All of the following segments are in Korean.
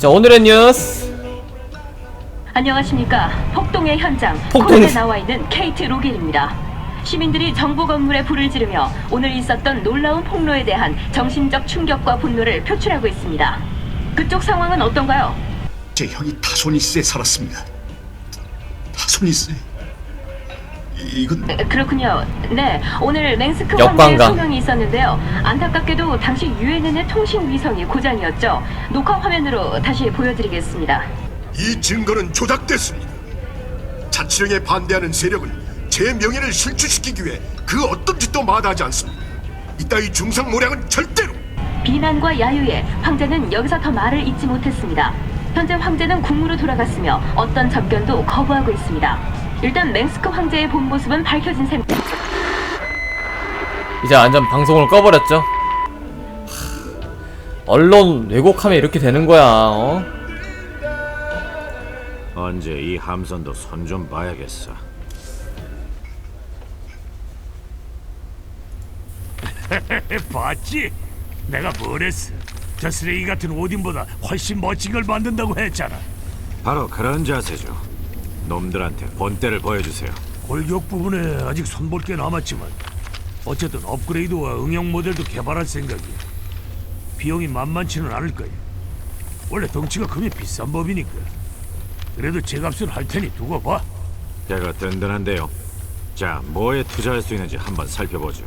자 오늘의 뉴스 안녕하십니까. 폭동의 현장 폭동. 코리에 나와 있는 케이트 로길입니다. 시민들이 정부 건물에 불을 지르며 오늘 있었던 놀라운 폭로에 대한 정신적 충격과 분노를 표출하고 있습니다. 그쪽 상황은 어떤가요? 제 형이 타소니스에 살았습니다. 타소니스? 이건 에, 그렇군요. 네, 오늘 맹스크 역관광. 황제의 소명이 있었는데요. 안타깝게도 당시 UNN의 통신 위성이 고장이었죠. 녹화 화면으로 다시 보여드리겠습니다. 이 증거는 조작됐습니다. 자치령에 반대하는 세력은 제 명예를 실추시키기 위해 그 어떤 짓도 마다하지 않습니다. 이따위 중상모략은 절대로 비난과 야유에 황제는 여기서 더 말을 잇지 못했습니다. 현재 황제는 궁으로 돌아갔으며 어떤 접견도 거부하고 있습니다. 일단 맹스크 황제의 본 모습은 밝혀진 셈. 이제 완전 방송을 꺼버렸죠 하, 언론 왜곡하면 이렇게 되는 거야 어? 언제 이 함선도 손 좀 봐야겠어. 봤지? 내가 뭐랬어? 저 쓰레기 같은 오딘보다 훨씬 멋진 걸 만든다고 했잖아. 바로 그런 자세죠. 놈들한테 본때를 보여주세요. 골격 부분에 아직 손볼 게 남았지만 어쨌든 업그레이드와 응용 모델도 개발할 생각이야. 비용이 만만치는 않을 거야. 원래 덩치가 크면 비싼 법이니까. 그래도 제 값은 할 테니 두고 봐. 제가 든든한데요. 자, 뭐에 투자할 수 있는지 한번 살펴보죠.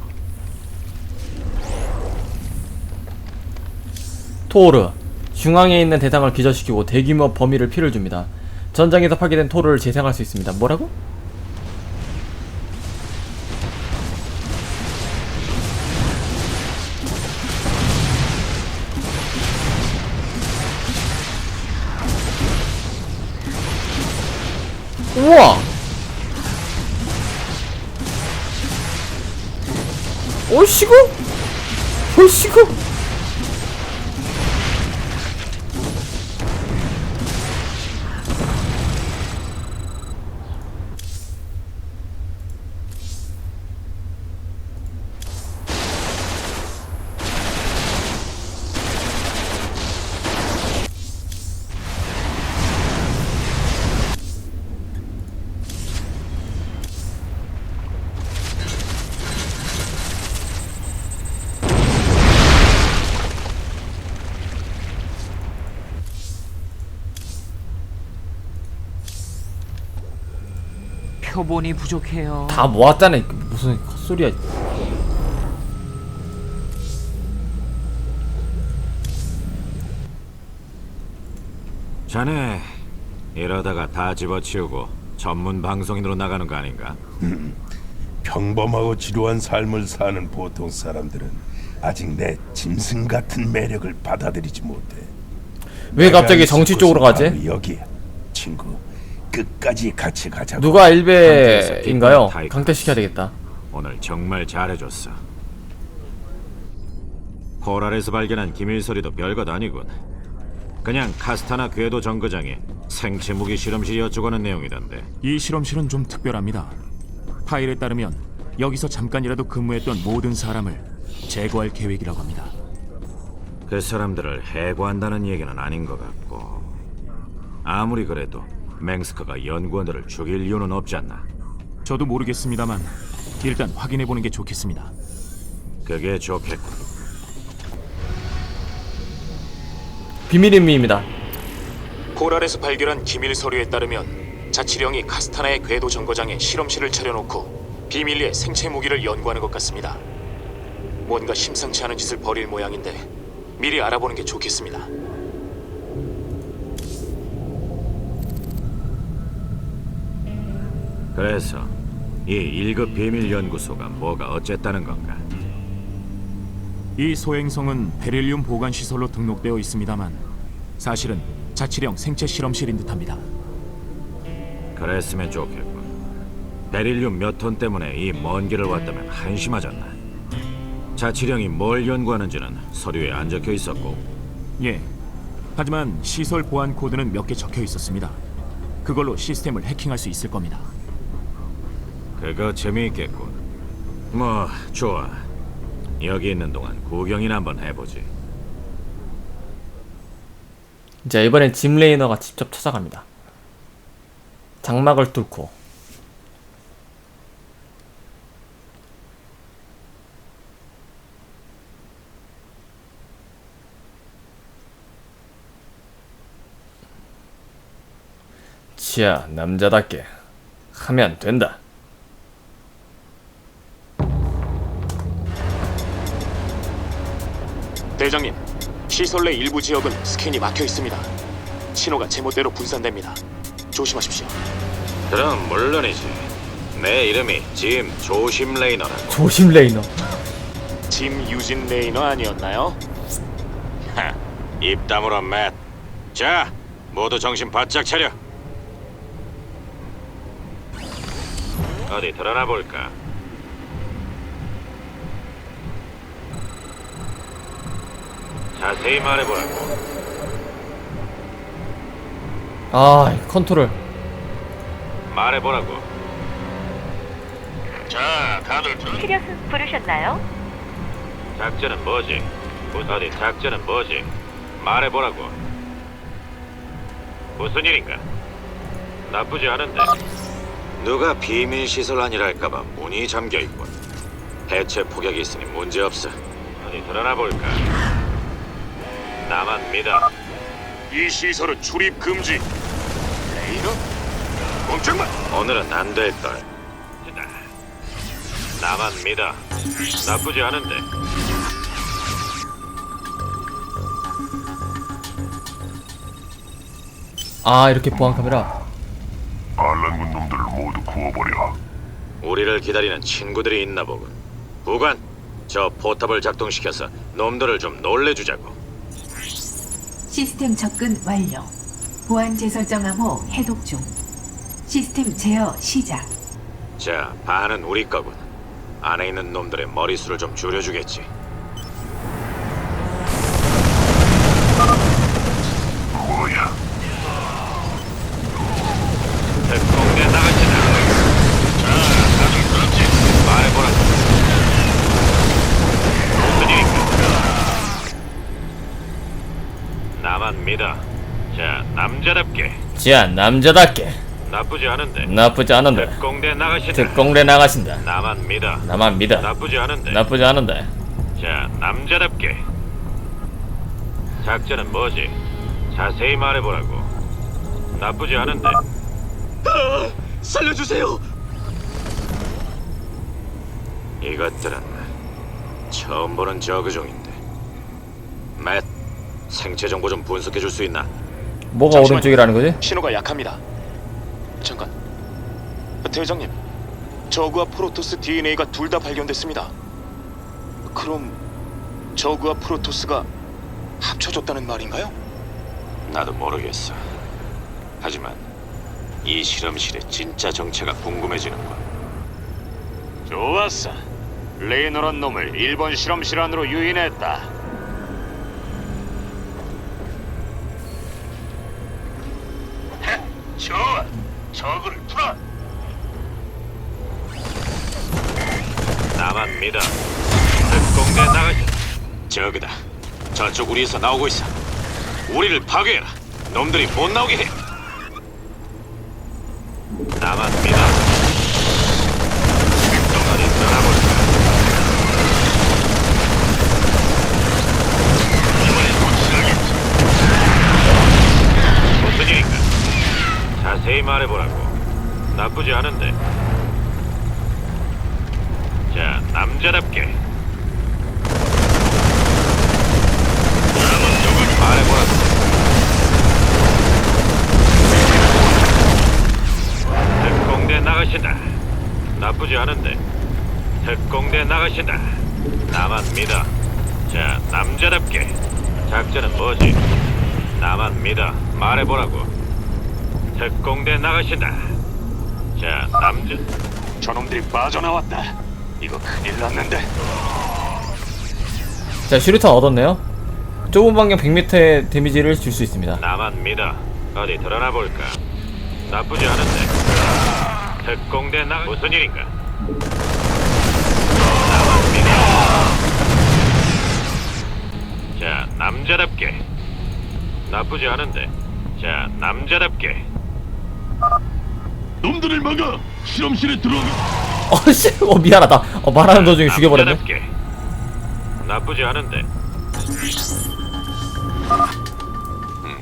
토르 중앙에 있는 대상을 기절시키고 대규모 범위를 피를 줍니다 전장에서 파괴된 토르를 재생할 수 있습니다. 뭐라고? 우와! 오시고 오시고 표본이 부족해요. 다 이거 무슨 헛소리야 자네 이러다가 다 집어치우고 전문 방송인으로 나가는 거 아닌가? 평범하고 지루한 삶을 사는 보통 사람들은 아직 내 짐승 같은 매력을 받아들이지 못해. 왜 내가 갑자기 있을 정치 쪽으로 가지? 바로 여기, 친구. 끝까지 같이 가자고. 누가 일베인가요? 기쁜 강퇴시켜야 되겠다 오늘 정말 잘해줬어. 코랄에서 발견한 기밀서리도 별것 아니군. 그냥 카스타나 궤도 정거장에 생체 무기 어쩌고 하는 내용이던데. 이 실험실은 좀 특별합니다. 파일에 따르면 여기서 잠깐이라도 근무했던 모든 사람을 제거할 계획이라고 합니다. 그 사람들을 해고한다는 얘기는 아닌 것 같고 아무리 그래도 맹스커가 연구원들을 죽일 이유는 없지 않나 저도 모르겠습니다만 일단 확인해 보는 게 좋겠습니다. 그게 좋겠군 비밀임입니다 코랄에서 발견한 기밀 서류에 따르면 자치령이 카스타나의 궤도 정거장에 실험실을 차려놓고 비밀리에 생체 무기를 연구하는 것 같습니다. 뭔가 심상치 않은 짓을 벌일 모양인데 미리 알아보는 게 좋겠습니다. 그래서 이 1급 비밀 연구소가 뭐가 어쨌다는 건가 이 소행성은 베릴륨 보관 시설로 등록되어 있습니다만 사실은 자치령 생체 실험실인 듯합니다. 그랬으면 좋겠군 베릴륨 몇 톤 때문에 이 먼 길을 왔다면 한심하잖아 자치령이 뭘 연구하는지는 서류에 안 적혀 있었고 예. 하지만 시설 보안 코드는 몇 개 적혀 있었습니다. 그걸로 시스템을 해킹할 수 있을 겁니다. 그거 재미있겠군. 뭐 좋아. 여기 있는 동안 구경이나 한번 해보지. 자 이번엔 짐 레이너가 직접 찾아갑니다. 장막을 뚫고 자 남자답게 하면 된다. 대장님, 시설 내 일부 지역은 스캔이 막혀 있습니다. 신호가 제멋대로 분산됩니다. 조심하십시오. 그럼 물론이지. 내 이름이 짐 조심 레이너라고. 조심 레이너. 짐 유진 레이너 아니었나요? 하, 입 다물어 맷. 자, 모두 정신 바짝 차려. 어디 드러나 볼까? 자세히 말해보라고. 아 컨트롤. 말해보라고. 자, 다들 들. 시리어스 부르셨나요? 작전은 뭐지? 어디 작전은 뭐지? 말해보라고. 무슨 일인가? 나쁘지 않은데. 누가 비밀 시설 안이랄까봐 문이 잠겨 있군. 해체 폭격이 있으니 문제 없어. 어디 드러나 볼까? 나만 믿어. 이 시설은 출입 금지. 레이너? 꼼짝마! 오늘은 안 될 걸. 나만 믿어. 나쁘지 않은데. 아 이렇게 보안 카메라. 반란군 놈들을 모두 구워버려. 우리를 기다리는 친구들이 있나 보군. 부관, 저 포탑을 작동시켜서 놈들을 좀 놀래주자고. 시스템 접근 완료. 보안 재설정 암호 해독 중. 시스템 제어 시작. 자, 반은 우리 거군. 안에 있는 놈들의 머리수를 좀 줄여주겠지. 믿어. 자, 남자답게. 자 남자답게 나쁘지 않은데. 나쁘지 않은데. 특공대 나가시다. 특공대 나가신다. 나만 믿어. 나만 믿어. 나쁘지 않은데. 나쁘지 않은데. 자, 남자답게. 작전은 뭐지? 자세히 말해보라고. 나쁘지 않은데. 살려주세요. 이것들은 처음 보는 저그종인데. 맷, 생체 정보 좀 분석해 줄 수 있나? 뭐가 잠시만요. 오른쪽이라는 거지? 신호가 약합니다. 잠깐. 대장님, 저그와 프로토스 DNA가 둘 다 발견됐습니다. 그럼 저그와 프로토스가 합쳐졌다는 말인가요? 나도 모르겠어. 하지만 이 실험실의 진짜 정체가 궁금해지는군. 좋았어. 레이너란 놈을 일본 실험실 안으로 유인했다. 좋아. 저그를 풀어. 나만 믿어. 특공대 나가시. 저그다. 저쪽 우리에서 나오고 있어. 우리를 파괴해라. 놈들이 못 나오게 해. 나쁘지 않은데. 자, 남자답게. 말해보라고. 특공대 나가신다. 나쁘지 않은데. 특공대 나가신다. 나만 믿어. 자, 남자답게. 작전은 뭐지? 나만 믿어. 말해보라고. 특공대 나가신다. 자, 남자. 저놈들이 빠져나왔다. 이거 큰일 났는데. 자 슈리탄 얻었네요. 좁은 반경 100m의 데미지를 줄 수 있습니다. 나만 믿어. 어디 드러나 볼까? 나쁘지 않은데. 특공대 나 무슨 일인가? 나만 믿어. 자, 남자답게. 나쁘지 않은데. 자, 남자답게. 놈들을 막아 실험실에 들어가. 어씨 어 미안하다 어 말하는 도중에 죽여버렸네 남자답게. 나쁘지 않은데. 음,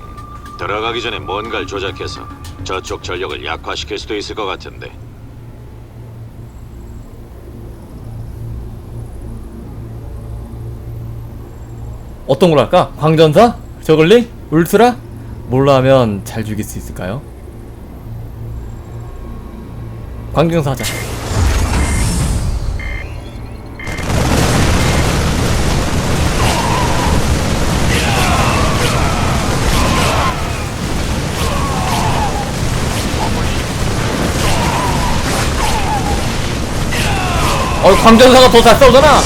들어가기 전에 뭔가를 조작해서 저쪽 전력을 약화시킬 수도 있을 것 같은데. 어떤 걸로 할까? 광전사? 저글링? 울트라? 뭘로 하면 잘 죽일 수 있을까요? 광경사 하자 어 광전사가 더 잘 싸우잖아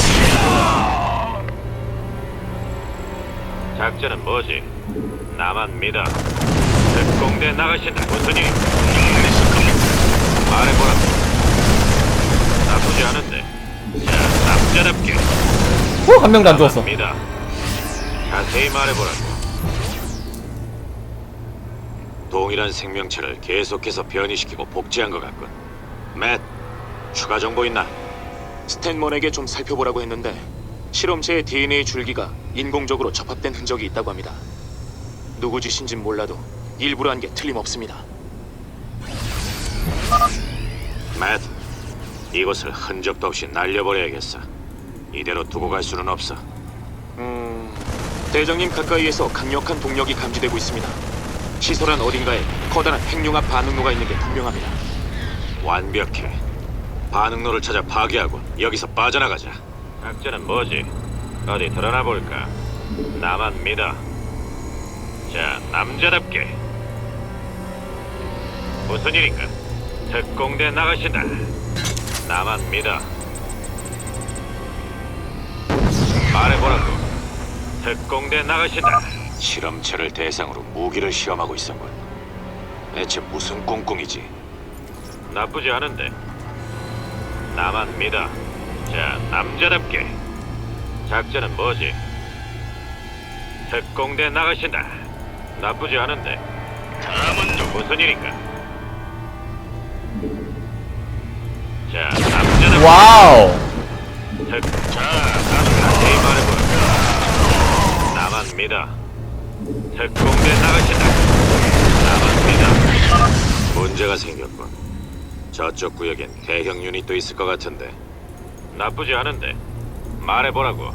작전은 뭐지? 나만 믿어. 특공대 나가신다. 일? 말해보라고. 나쁘지 않은데. 자, 남자답게. 후, 한 명도 안 죽었어. 자세히 말해보라고. 동일한 생명체를 계속해서 변이시키고 복제한 것 같군. 맷, 추가 정보 있나? 스탠먼에게 좀 살펴보라고 했는데 실험체의 DNA 줄기가 인공적으로 접합된 흔적이 있다고 합니다. 누구 짓인진 몰라도 일부러 한 게 틀림없습니다. 맷, 이곳을 흔적도 없이 날려버려야겠어. 이대로 두고 갈 수는 없어. 음, 대장님 가까이에서 강력한 동력이 감지되고 있습니다. 시설 안 어딘가에 커다란 핵융합 반응로가 있는 게 분명합니다. 완벽해. 반응로를 찾아 파괴하고 여기서 빠져나가자. 작전은 뭐지? 어디 드러나 볼까? 나만 믿어. 자, 남자답게. 무슨 일인가? 특공대 나가신다. 나만 믿어. 말해보라고. 특공대 나가신다. 실험체를 대상으로 무기를 시험하고 있었군. 대체 무슨 꽁꽁이지? 나쁘지 않은데. 나만 믿어. 자, 남자답게. 작전은 뭐지? 특공대 나가신다. 나쁘지 않은데. 다음은 누 무슨 일인가? 자, 남자답게. 와우 특... 자, 자세히 말해보라. 나만 믿어. 특공대 나가신다. 나만 믿어. 문제가 생겼군. 저쪽 구역엔 대형 유닛도 있을 것 같은데. 나쁘지 않은데. 말해보라고.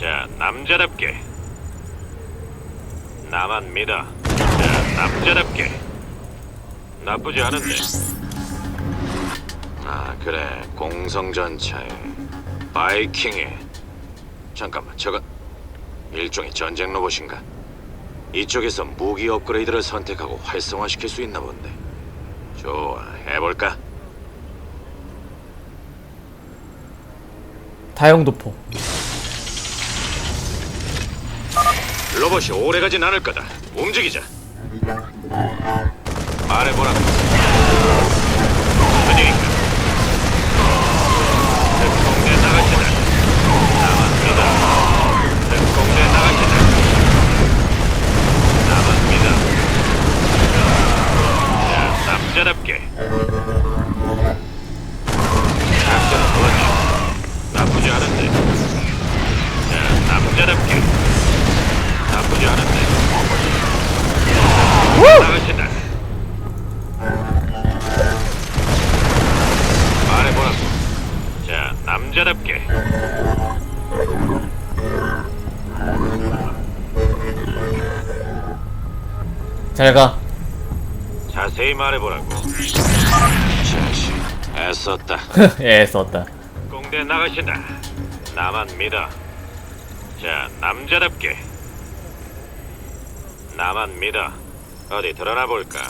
자, 남자답게. 나만 믿어. 자, 남자답게. 나쁘지 않은데. 아, 그래. 공성전차에 바이킹에 잠깐만, 저건 일종의 전쟁 로봇인가? 이쪽에서 무기 업그레이드를 선택하고 활성화시킬 수 있나 본데. 좋아, 해볼까? 다용 도포 로봇이 오래가진 않을 거다. 움직이자. 말해보라고. 잘가 자세히 말해보라고. 자식, 애썼다. 예 썼다 공대 나가신다. 나만 믿어. 자, 남자답게. 나만 믿어. 어디 드러나 볼까?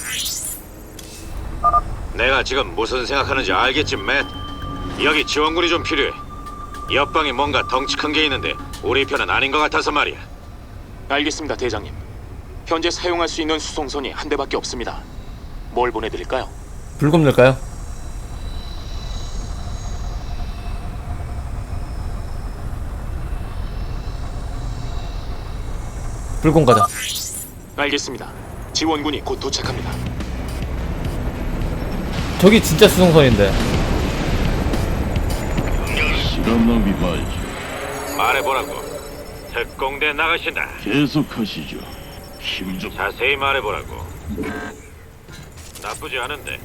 내가 지금 무슨 생각하는지 알겠지, 맷? 여기 지원군이 좀 필요해. 옆방에 뭔가 덩치 큰 게 있는데 우리 편은 아닌 것 같아서 말이야. 알겠습니다, 대장님. 현재 사용할 수 있는 수송선이 한 대밖에 없습니다. 뭘 보내드릴까요? 불금 넣을까요? 불공 가자. 알겠습니다. 지원군이 곧 도착합니다. 저기 진짜 수송선인데. 시간 낭비 말죠. 말해보라고. 특공대 나가신다. 계속하시죠. 힘 좀. 자세히 말해보라고. 나쁘지 않은데.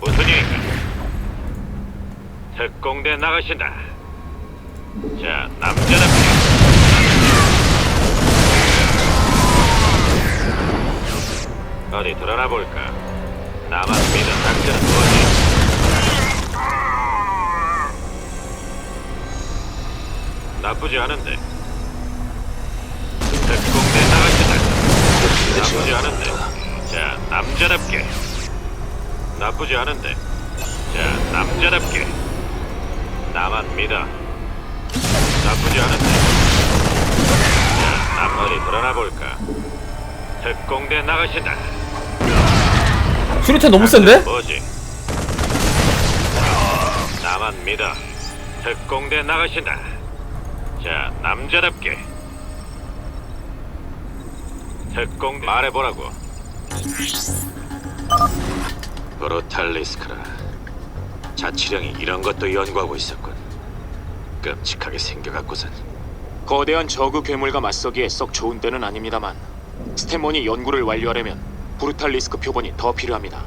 무슨 일인가? 특공대 나가신다. 자, 남자답게. 어디 드러나 볼까? 나만 믿어 작전은 뭐지? 나쁘지 않은데. 나쁘지 않은데. 자, 남자답게. 나쁘지 않은데. 자, 남자답게. 나만 믿어. 나쁘지 않은데. 자, 남 어디 드러나 볼까? 특공대 나가신다. 수류탄 너무 센데? 뭐지? 나만 믿어. 특공대 나가신다. 자, 남자답게. 특공대 말해보라고. 브로탈리스크라. 자치령이 이런 것도 연구하고 있었군. 끔찍하게 생겨갖고선. 거대한 저그 괴물과 맞서기에 썩 좋은 때는 아닙니다만 스탠먼이 연구를 완료하려면 브루탈리스크 표본이 더 필요합니다.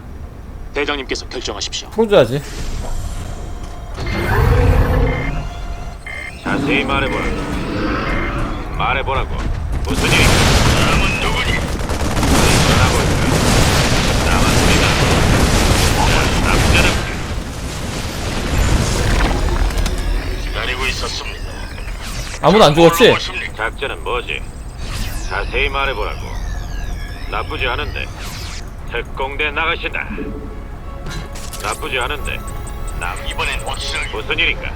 대장님께서 결정하십시오. 풀어줘야지. 자세히 말해보라고. 말해보라고. 무슨 일 있었습니다. 아무도 안 죽었지? 작전은 뭐지? 자세히 말해보라고. 나쁘지 않은데. 특공대 나가신다. 나쁘지 않은데. 남 이번엔 확실 무슨 일인가?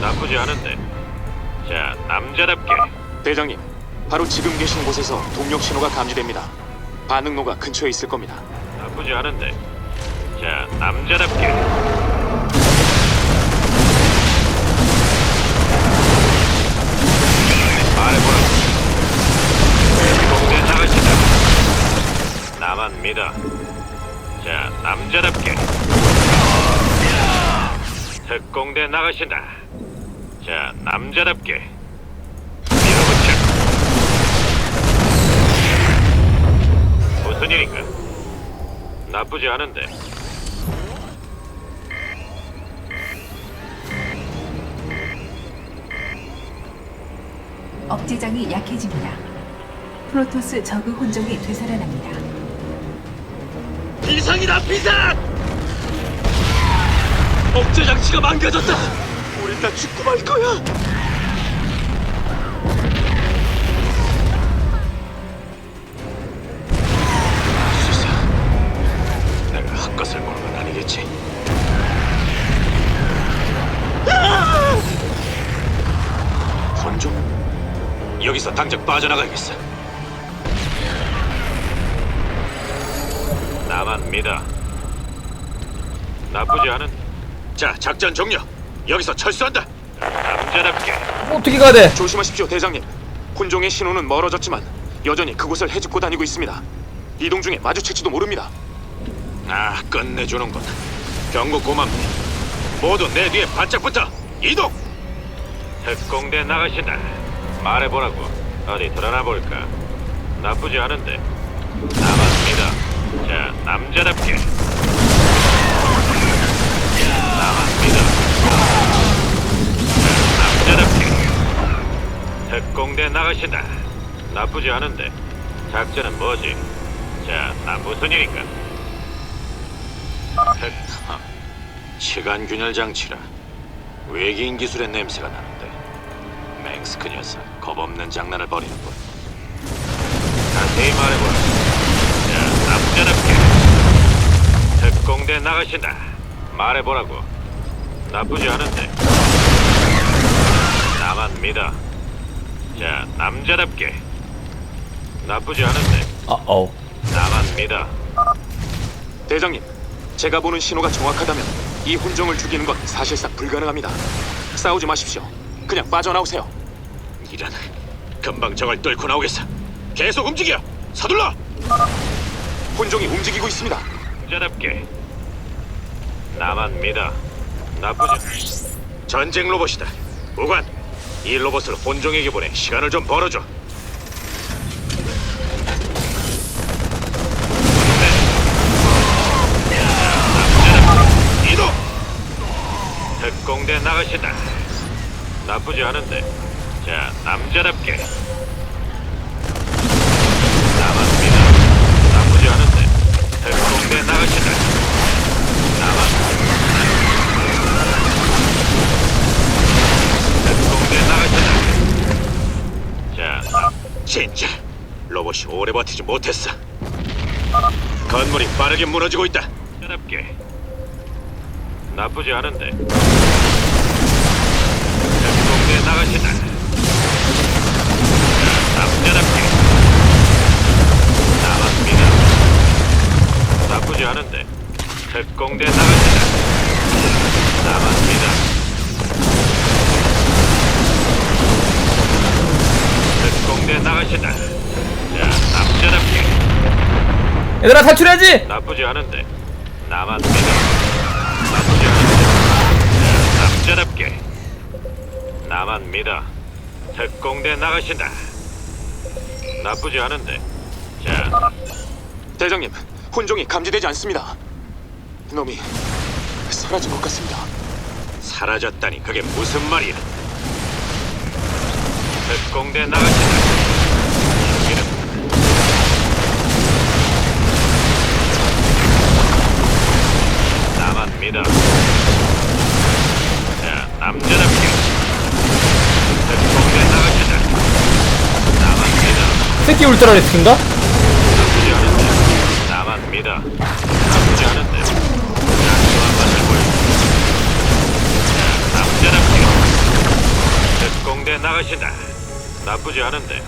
나쁘지 않은데. 자, 남자답게. 대장님, 바로 지금 계신 곳에서 동력 신호가 감지됩니다. 반응로가 근처에 있을 겁니다. 나쁘지 않은데. 자, 남자답게. 특공대 나가신다. 자, 남자답게. 밀어붙여. 무슨 일인가? 나쁘지 않은데. 억제장이 약해집니다. 프로토스 저그 혼종이 되살아납니다. 비상이다 비상! 억제 장치가 망가졌다. 우린 다 죽고 말 거야. 내가 헛것을 보는 건 아니겠지. 혼종? 여기서 당장 빠져나가야겠어. 나만 믿어. 나쁘지 않은. 자, 작전 종료. 여기서 철수한다. 남자답게. 어떻게 가야 돼? 조심하십시오, 대장님. 혼종의 신호는 멀어졌지만 여전히 그곳을 헤집고 다니고 있습니다. 이동 중에 마주칠지도 모릅니다. 아, 끝내주는군. 경고 고맙네. 모두 내 뒤에 바짝 붙어. 이동. 특공대 나가신다. 말해보라고. 어디 드러나 볼까. 나쁘지 않은데. 믿어. 자, 남자답게. 남자답게. 특공대 나가신다. 나쁘지 않은데. 작전은 뭐지? 자, 나 무슨 일인가? 하, 시간 균열 장치라 외계인 기술의 냄새가 나는데 맹스크 녀석 겁없는 장난을 벌이는군 자세히 말해보라 자 남자답게 특공대 나가신다 말해보라고 나쁘지 않은데 나만 믿어 자 남자답게 나쁘지 않은데 아, 어. 나만 믿어 대장님, 제가 보는 신호가 정확하다면 이 혼종을 죽이는 건 사실상 불가능합니다. 싸우지 마십시오. 그냥 빠져나오세요. 이런 금방 저걸 뚫고 나오겠어. 계속 움직여. 서둘러. 혼종이 움직이고 있습니다. 자답게. 나만 믿어. 나쁘지. 전쟁 로봇이다. 우관. 이 로봇을 혼종에게 보내 시간을 좀 벌어줘. 네. 특공대 나가신다. 나쁘지 않은데. 자, 남자답게. 믿어. 나쁘지 않은데. 특공대 나가신다. 나가신다. 자, 나- 진짜 로봇이 오래 버티지 못했어. 건물이 빠르게 무너지고 있다. 남자답게. 나쁘지 않은데. 자, 남자답게. 믿어. 나쁘지 않은데. 특공대. 나만 믿어. 공대 나가신다. 자, 남자답게. 얘들아 탈출해야지 나쁘지 않은데. 나만 믿어. 나쁘지 않은데. 자, 남자답게. 나만 믿어. 특공대 나가신다. 나쁘지 않은데. 자, 대장님, 혼종이 감지되지 않습니다. 놈이 사라진 것 같습니다. 사라졌다니 그게 무슨 말이야? 특공대 나가신다. 자, 남자답게. 특공대 나가신다. 믿어. 새끼 울트라 리스크인가? 나쁘지 않은데.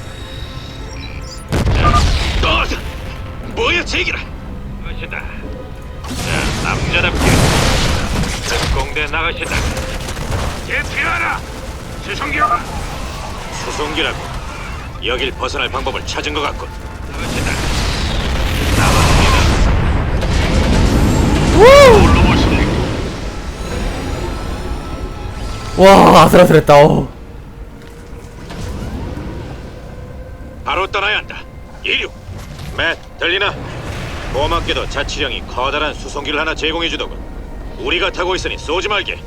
자, 또 뭐야 제기라. 나가신다. 자, 남자답게. 특공대 나가신다. 대피하라. 수송기라. 수송기라고. 여길 벗어날 방법을 찾은 것 같군. 나가신다. 와 아슬아슬했다 어. 떠나야 한다. 이륙. 맷, 들리나? 고맙게도 자치령이 커다란 수송기를 하나 제공해 주더군. 우리가 타고 있으니 쏘지 말게.